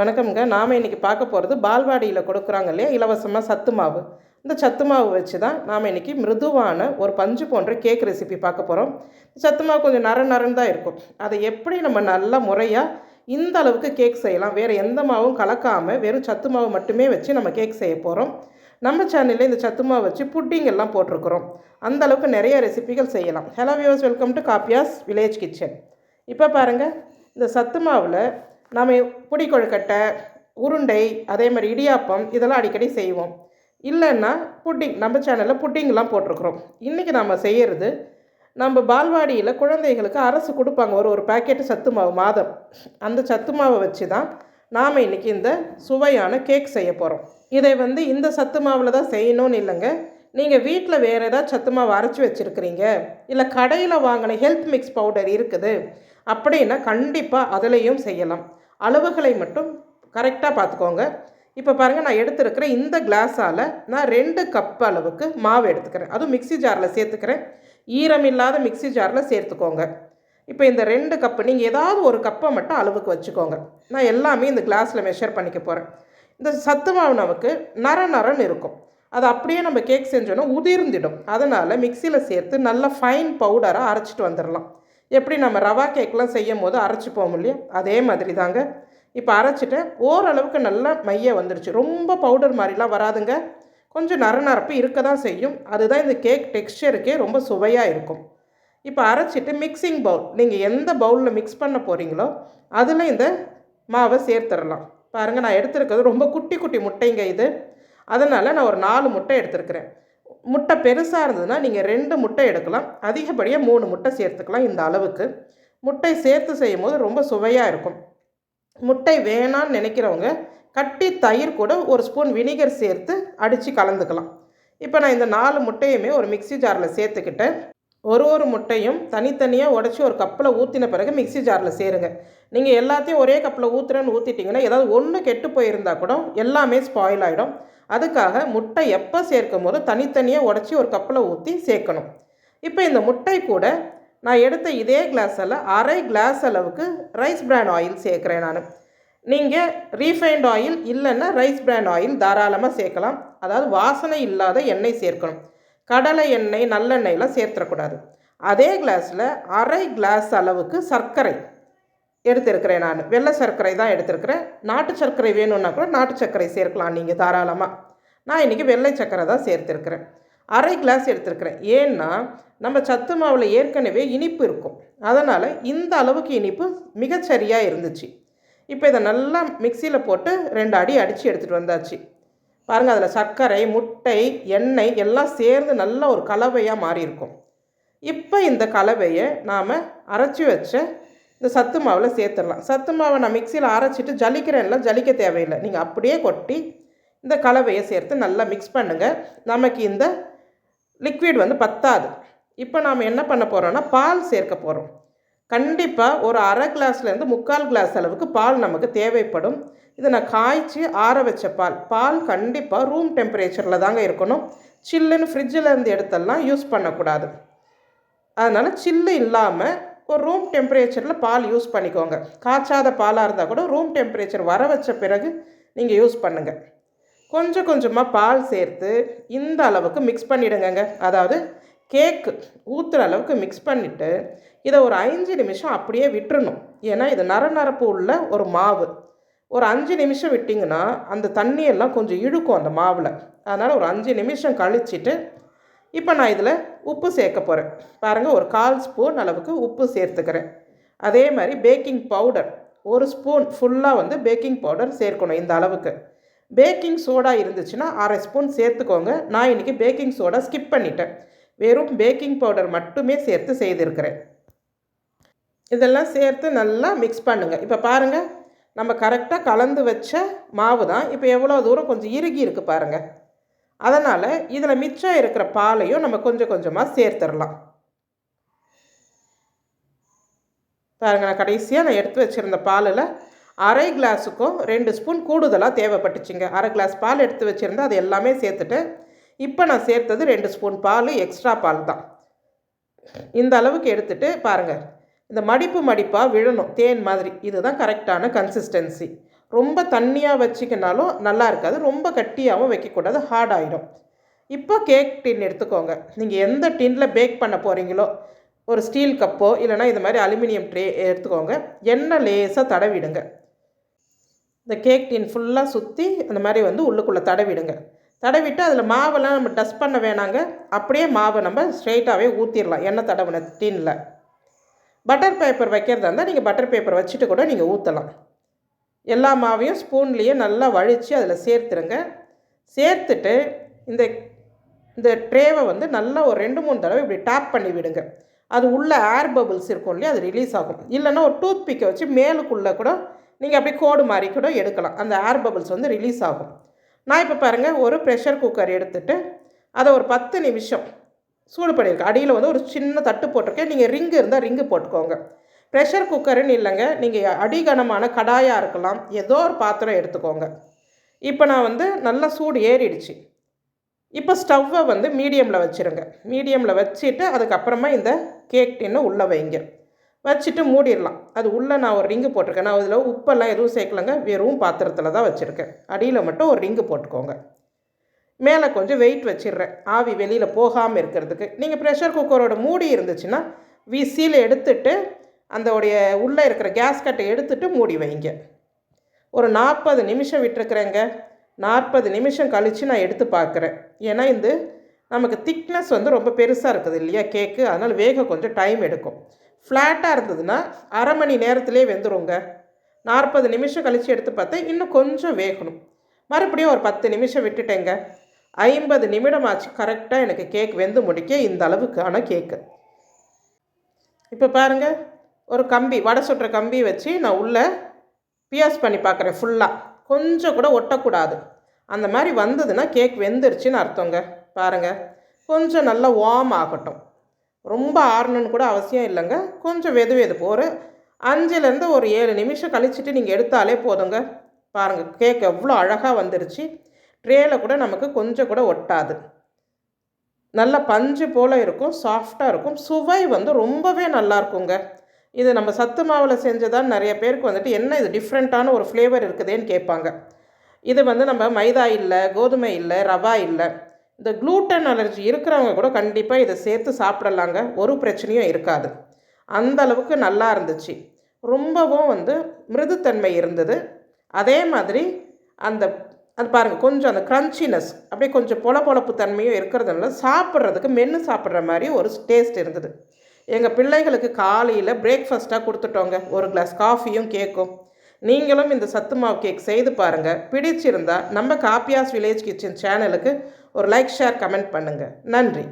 வணக்கம்ங்க. நாம் இன்றைக்கி பார்க்க போகிறது பால்வாடியில் கொடுக்குறாங்க இல்லையா? இலவசமாக சத்து மாவு. இந்த சத்து மாவு வச்சு தான் நாம் இன்றைக்கி மிருதுவான ஒரு பஞ்சு போன்ற கேக் ரெசிபி பார்க்க போகிறோம் சத்து மாவு கொஞ்சம் நர நரன் தான் இருக்கும். அதை எப்படி நம்ம நல்ல முறையாக இந்த அளவுக்கு கேக் செய்யலாம்? வேறு எந்த மாவும் கலக்காமல் வெறும் சத்து மாவு மட்டுமே வச்சு நம்ம கேக் செய்ய போகிறோம் நம்ம சேனலில் இந்த சத்து மாவு வச்சு புட்டிங் எல்லாம் போட்டிருக்கிறோம். அந்த அளவுக்கு நிறைய ரெசிபிகள் செய்யலாம். ஹலோ வியூவர்ஸ் வெல்கம் டு காப்பியாஸ் வில்லேஜ் கிச்சன் இப்போ பாருங்கள் இந்த சத்து மாவில் நம்ம புடி கொழுக்கட்டை உருண்டை அதே மாதிரி இடியாப்பம் இதெல்லாம் அடிக்கடி செய்வோம். இல்லைன்னா புட்டிங் நம்ம சேனலில் புட்டிங்லாம் போட்டிருக்கிறோம். இன்றைக்கி நம்ம செய்கிறது நம்ம பால்வாடியில் குழந்தைகளுக்கு அரசு கொடுப்பாங்க. ஒரு ஒரு பாக்கெட்டு சத்து மாவு மாதம். அந்த சத்து மாவை வச்சு தான் நாம் இன்றைக்கி இந்த சுவையான கேக் செய்ய போகிறோம் இதை வந்து இந்த சத்து மாவில் தான் செய்யணும்னு இல்லைங்க. நீங்கள் வீட்டில் வேறு ஏதாவது சத்து மாவு அரைச்சி வச்சுருக்கிறீங்க இல்லை கடையில் வாங்கின ஹெல்த் மிக்ஸ் பவுடர் இருக்குது அப்படின்னா கண்டிப்பாக அதுலேயும் செய்யலாம். அளவுகளை மட்டும் கரெக்டாக பார்த்துக்கோங்க. இப்போ பாருங்கள் நான் எடுத்துருக்கிற இந்த கிளாஸால் நான் ரெண்டு கப் அளவுக்கு மாவு எடுத்துக்கிறேன். அதுவும் மிக்ஸி ஜாரில் சேர்த்துக்கிறேன். ஈரம் இல்லாத மிக்ஸி ஜாரில் சேர்த்துக்கோங்க. இப்போ இந்த ரெண்டு கப்பு நீங்கள் ஏதாவது ஒரு கப்பை மட்டும் அளவுக்கு வச்சுக்கோங்க. நான் எல்லாமே இந்த கிளாஸில் மெஷர் பண்ணிக்க போகிறேன் இந்த சத்து மாவு நமக்கு நர நரன்னு இருக்கும். அது அப்படியே நம்ம கேக் செஞ்சோன்னா உதிர்ந்திடும். அதனால் மிக்சியில் சேர்த்து நல்லா ஃபைன் பவுடராக அரைச்சிட்டு வந்துடலாம் எப்படி நம்ம ரவா கேக்லாம் செய்யும் போது அரைச்சிப்போம் இல்லையா? அதே மாதிரி தாங்க இப்போ அரைச்சிட்டேன். ஓரளவுக்கு நல்லா மைய வந்துடுச்சு ரொம்ப பவுடர் மாதிரிலாம் வராதுங்க. கொஞ்சம் நரநரப்பு இருக்க தான் செய்யும். அதுதான் இந்த கேக் டெக்ஸ்டருக்கே ரொம்ப சுவையாக இருக்கும். இப்போ அரைச்சிட்டு மிக்சிங் பவுல் நீங்கள் எந்த பவுலில் மிக்ஸ் பண்ண போகிறீங்களோ அதில் இந்த மாவை சேர்த்துடலாம். பாருங்கள் நான் எடுத்துருக்கிறது ரொம்ப குட்டி குட்டி முட்டைங்க இது. அதனால் நான் ஒரு நாலு முட்டை எடுத்துருக்கிறேன். முட்டை பெருசாக இருந்ததுன்னா நீங்கள் ரெண்டு முட்டை எடுக்கலாம். அதிகப்படியாக மூணு முட்டை சேர்த்துக்கலாம் இந்த அளவுக்கு. முட்டை சேர்த்து செய்யும் போது ரொம்ப சுவையாக இருக்கும். முட்டை வேணான்னு நினைக்கிறவங்க கட்டி தயிர் கூட ஒரு ஸ்பூன் வினிகர் சேர்த்து அடித்து கலந்துக்கலாம். இப்போ நான் இந்த நாலு முட்டையுமே ஒரு மிக்ஸி ஜாரில் சேர்த்துக்கிட்டேன். ஒரு ஒரு முட்டையும் தனித்தனியாக உடச்சி ஒரு கப்பில் ஊற்றின பிறகு மிக்ஸி ஜாரில் சேருங்க. நீங்கள் எல்லாத்தையும் ஒரே கப்பில் ஊற்றுறேன்னு ஊற்றிட்டிங்கன்னா ஏதாவது ஒன்று கெட்டு போயிருந்தா கூட எல்லாமே ஸ்பாயில் ஆகிடும் அதுக்காக முட்டை எப்போ சேர்க்கும் போது தனித்தனியாக உடச்சி ஒரு கப்பில் ஊற்றி சேர்க்கணும். இப்போ இந்த முட்டை கூட நான் எடுத்த இதே கிளாஸில் அரை கிளாஸ் அளவுக்கு ரைஸ் பிராண்ட் ஆயில் சேர்க்குறேன் நான். நீங்கள் ரீஃபைண்ட் ஆயில் இல்லைன்னா ரைஸ் பிராண்ட் ஆயில் தாராளமாக சேர்க்கலாம். அதாவது வாசனை இல்லாத எண்ணெய் சேர்க்கணும். கடலை எண்ணெய் நல்லெண்ணெயெலாம் சேர்த்துடக்கூடாது அதே கிளாஸில் அரை கிளாஸ் அளவுக்கு சர்க்கரை எடுத்திருக்கிறேன் நான். வெள்ளை சர்க்கரை தான் எடுத்திருக்கிறேன். நாட்டு சர்க்கரை வேணும்னா கூட நாட்டு சர்க்கரை சேர்க்கலாம் நீங்கள் தாராளமாக நான் இன்றைக்கி வெள்ளை சர்க்கரை தான் சேர்த்துருக்கிறேன். அரை கிளாஸ் எடுத்திருக்கிறேன். ஏன்னா நம்ம சத்து மாவில் ஏற்கனவே இனிப்பு இருக்கும். அதனால் இந்த அளவுக்கு இனிப்பு மிகச்சரியாக இருந்துச்சு. இப்போ இதை நல்லா மிக்சியில் போட்டு ரெண்டு அடி அடித்து எடுத்துகிட்டு வந்தாச்சு. பாருங்கள் அதில் சர்க்கரை முட்டை எண்ணெய் எல்லாம் சேர்ந்து நல்ல ஒரு கலவையாக மாறி இருக்கும் இப்போ இந்த கலவையை நாம் அரைச்சி வச்ச இந்த சத்து மாவில் சேர்த்துடலாம். சத்து மாவை நான் மிக்சியில் அரைச்சிட்டு ஜலிக்கிறேன்லாம் ஜலிக்க தேவையில்லை. நீங்கள் அப்படியே கொட்டி இந்த கலவையை சேர்த்து நல்லா மிக்ஸ் பண்ணுங்கள் நமக்கு இந்த லிக்விட் வந்து பத்தாது. இப்போ நாம் என்ன பண்ண போகிறோன்னா பால் சேர்க்க போகிறோம் கண்டிப்பாக ஒரு அரை கிளாஸ்லேருந்து முக்கால் கிளாஸ் அளவுக்கு பால் நமக்கு தேவைப்படும். இதை நான் காய்ச்சி ஆற வச்ச பால். பால் கண்டிப்பாக ரூம் டெம்பரேச்சரில் தாங்க இருக்கணும். சில்லுன்னு ஃப்ரிட்ஜில் இருந்து எடுத்தெல்லாம் யூஸ் பண்ணக்கூடாது. அதனால் சில்லு இல்லாமல் ஒரு ரூம் டெம்பரேச்சரில் பால் யூஸ் பண்ணிக்கோங்க. காய்ச்சாத பாலாக இருந்தால் கூட ரூம் டெம்பரேச்சர் வர வச்ச பிறகு நீங்கள் யூஸ் பண்ணுங்கள் கொஞ்சம் கொஞ்சமாக பால் சேர்த்து இந்த அளவுக்கு மிக்ஸ் பண்ணிவிடுங்கங்க அதாவது கேக்கு ஊற்றுற அளவுக்கு மிக்ஸ் பண்ணிவிட்டு இதை ஒரு அஞ்சு நிமிஷம் அப்படியே விட்டுறணும். ஏன்னா இது நரநரப்பு உள்ள ஒரு மாவு. ஒரு அஞ்சு நிமிஷம் விட்டிங்கன்னா அந்த தண்ணியெல்லாம் கொஞ்சம் இழுக்கும் அந்த மாவில். அதனால் ஒரு அஞ்சு நிமிஷம் கழிச்சிட்டு இப்போ நான் இதில் உப்பு சேர்க்க போகிறேன் பாருங்கள் ஒரு கால் ஸ்பூன் அளவுக்கு உப்பு சேர்த்துக்கிறேன். அதே மாதிரி பேக்கிங் பவுடர் ஒரு ஸ்பூன் ஃபுல்லாக வந்து பேக்கிங் பவுடர் சேர்க்கணும் இந்த அளவுக்கு. பேக்கிங் சோடா இருந்துச்சுன்னா அரை ஸ்பூன் சேர்த்துக்கோங்க. நான் இன்றைக்கி பேக்கிங் சோடா ஸ்கிப் பண்ணிட்டேன். வெறும் பேக்கிங் பவுடர் மட்டுமே சேர்த்து செய்திருக்கிறேன். இதெல்லாம் சேர்த்து நல்லா மிக்ஸ் பண்ணுங்கள் இப்போ பாருங்கள் நம்ம கரெக்டாக கலந்து வச்ச மாவு தான் இப்போ எவ்வளோ தூரம் கொஞ்சம் இறுகி இருக்குது பாருங்கள் அதனால் இதில் மிச்சம் இருக்கிற பாலையும் நம்ம கொஞ்சம் கொஞ்சமாக சேர்த்துடலாம். பாருங்கள் நான் கடைசியாக நான் எடுத்து வச்சுருந்த பாலில் அரை கிளாஸுக்கும் ரெண்டு ஸ்பூன் கூடுதலாக தேவைப்பட்டுச்சுங்க. அரை கிளாஸ் பால் எடுத்து வச்சுருந்தா அது எல்லாமே சேர்த்துட்டு இப்போ நான் சேர்த்தது ரெண்டு ஸ்பூன் பால் எக்ஸ்ட்ரா பால் தான். இந்த அளவுக்கு எடுத்துகிட்டு பாருங்கள் இந்த மடிப்பு மடிப்பாக விழணும் தேன் மாதிரி. இதுதான் கரெக்டான கன்சிஸ்டன்சி ரொம்ப தண்ணியாக வச்சிக்கினாலும் நல்லா இருக்காது. ரொம்ப கட்டியாகவும் வைக்கக்கூடாது. ஹார்ட் ஆகிடும் இப்போ கேக் டின் எடுத்துக்கோங்க. நீங்கள் எந்த டின்னில் பேக் பண்ண போகிறீங்களோ ஒரு ஸ்டீல் கப்போ இல்லைனா இது மாதிரி அலுமினியம் ட்ரே எடுத்துக்கோங்க. எண்ணெய் லேசாக தடவிடுங்க. இந்த கேக் டின் ஃபுல்லாக சுற்றி அந்த மாதிரி வந்து உள்ளுக்குள்ளே தடவிடுங்க. தடவிட்டு அதில் மாவெல்லாம் நம்ம டஸ்ட் பண்ண வேணாங்க. அப்படியே மாவை நம்ம ஸ்ட்ரெயிட்டாகவே ஊற்றிடலாம் எண்ணெய் தடவின டின்னில் பட்டர் பேப்பர் வைக்கிறதா இருந்தால் நீங்கள் பட்டர் பேப்பர் வச்சுட்டு கூட நீங்கள் ஊற்றலாம் எல்லா மாவையும் ஸ்பூன்லேயே நல்லா வழித்து அதில் சேர்த்துருங்க. சேர்த்துட்டு இந்த இந்த ட்ரேவை வந்து நல்லா ஒரு ரெண்டு மூணு தடவை இப்படி டேப் பண்ணி விடுங்க. அது உள்ளே ஏர் பபிள்ஸ் இருக்கும் இல்லையா அது ரிலீஸ் ஆகும். இல்லைன்னா ஒரு டூத் பிக்கை வச்சு மேலுக்குள்ளே கூட நீங்கள் அப்படியே கோடு மாதிரி கூட எடுக்கலாம். அந்த ஏர் பபிள்ஸ் வந்து ரிலீஸ் ஆகும். நான் இப்போ பாருங்கள் ஒரு ப்ரெஷர் குக்கர் எடுத்துகிட்டு அதை ஒரு பத்து நிமிஷம் சூடு பண்ணியிருக்கேன். அடியில் வந்து ஒரு சின்ன தட்டு போட்டிருக்கேன். நீங்கள் ரிங்கு இருந்தால் ரிங்கு போட்டுக்கோங்க. ப்ரெஷர் குக்கருன்னு இல்லைங்க. நீங்கள் அடிகனமான கடாயாக இருக்கலாம். ஏதோ ஒரு பாத்திரம் எடுத்துக்கோங்க. இப்போ நான் வந்து நல்லா சூடு ஏறிடுச்சு. இப்போ ஸ்டவ்வை வந்து மீடியமில் வச்சுருங்க. மீடியமில் வச்சுட்டு அதுக்கப்புறமா இந்த கேக் டின்னு உள்ளே வைங்க. வச்சுட்டு மூடிடலாம். அது உள்ளே நான் ஒரு ரிங்கு போட்டிருக்கேன். நான் அதில் உப்பெல்லாம் எதுவும் சேர்க்கலங்க. வெறும் பாத்திரத்தில் தான் வச்சுருக்கேன். அடியில் மட்டும் ஒரு ரிங்கு போட்டுக்கோங்க. மேலே கொஞ்சம் வெயிட் வச்சிடுறேன். ஆவி வெளியில் போகாமல் இருக்கிறதுக்கு. நீங்கள் ப்ரெஷர் குக்கரோட மூடி இருந்துச்சுன்னா விசியில் எடுத்துட்டு அந்த உடைய உள்ளே இருக்கிற கேஸ் கட்டை எடுத்துட்டு மூடி வைங்க. ஒரு நாற்பது நிமிஷம் விட்டுருக்குறேங்க. நாற்பது நிமிஷம் கழித்து நான் எடுத்து பார்க்குறேன். ஏன்னா இந்த நமக்கு திக்னஸ் வந்து ரொம்ப பெருசாக இருக்குது இல்லையா கேக்கு அதனால் வேக கொஞ்சம் டைம் எடுக்கும். ஃப்ளாட்டாக இருந்ததுன்னா அரை மணி நேரத்திலே வெந்துருங்க. நாற்பது நிமிஷம் கழித்து எடுத்து பார்த்தா இன்னும் கொஞ்சம் வேகணும். மறுபடியும் ஒரு பத்து நிமிஷம் விட்டுட்டேங்க. ஐம்பது நிமிடம் ஆச்சு கரெக்டாக எனக்கு கேக் வெந்து முடிக்க இந்த அளவுக்கான கேக்கு இப்போ பாருங்கள் ஒரு கம்பி வடை சுட்டுற கம்பி வச்சு நான் உள்ளே பியாஸ் பண்ணி பார்க்குறேன் ஃபுல்லாக கொஞ்சம் கூட ஒட்டக்கூடாது. அந்த மாதிரி வந்ததுன்னா கேக் வெந்துருச்சுன்னு அர்த்தங்க. பாருங்கள் கொஞ்சம் நல்லா வார்ம் ஆகட்டும். ரொம்ப ஆறணுன்னு கூட அவசியம் இல்லைங்க. கொஞ்சம் வெது வெதுப்பு ஒரு அஞ்சுலேருந்து ஒரு ஏழு நிமிஷம் கழிச்சிட்டு நீங்கள் எடுத்தாலே போதுங்க. பாருங்கள் கேக் எவ்வளோ அழகாக வந்துருச்சு. ட்ரேயில் கூட நமக்கு கொஞ்சம் கூட ஒட்டாது. நல்ல பஞ்சு போல் இருக்கும் சாஃப்டாக இருக்கும். சுவை வந்து ரொம்பவே நல்லா இருக்குங்க. இது நம்ம சத்து மாவில் செஞ்சதான் நிறைய பேருக்கு வந்துட்டு என்ன இது டிஃப்ரெண்ட்டான ஒரு ஃப்ளேவர் இருக்குதேன்னு கேட்பாங்க. இது வந்து நம்ம மைதா இல்லை கோதுமை இல்லை ரவா இல்லை. இந்த க்ளூட்டன் அலர்ஜி இருக்கிறவங்க கூட கண்டிப்பாக இதை சேர்த்து சாப்பிடலாங்க. ஒரு பிரச்சனையும் இருக்காது. அந்த அளவுக்கு நல்லா இருந்துச்சு. ரொம்பவும் வந்து மிருதுத்தன்மை இருந்தது. அதே மாதிரி அந்த அது பாருங்கள் கொஞ்சம் அந்த க்ரன்ச்சினஸ் அப்படியே கொஞ்சம் பொல பொழப்பு தன்மையும் இருக்கிறதுனால சாப்பிட்றதுக்கு மென்று சாப்பிட்ற மாதிரி ஒரு டேஸ்ட் இருந்தது. எங்கள் பிள்ளைகளுக்கு காலையில் பிரேக்ஃபாஸ்ட்டாக கொடுத்துட்டோங்க. ஒரு கிளாஸ் காஃபியும் கேக்கும் நீங்களும் இந்த சத்து மாவு கேக் செய்து பாருங்கள் பிடிச்சிருந்தா நம்ம காப்பியாஸ் வில்லேஜ் கிச்சன் சேனலுக்கு ஒரு லைக் ஷேர் கமெண்ட் பண்ணுங்கள் நன்றி.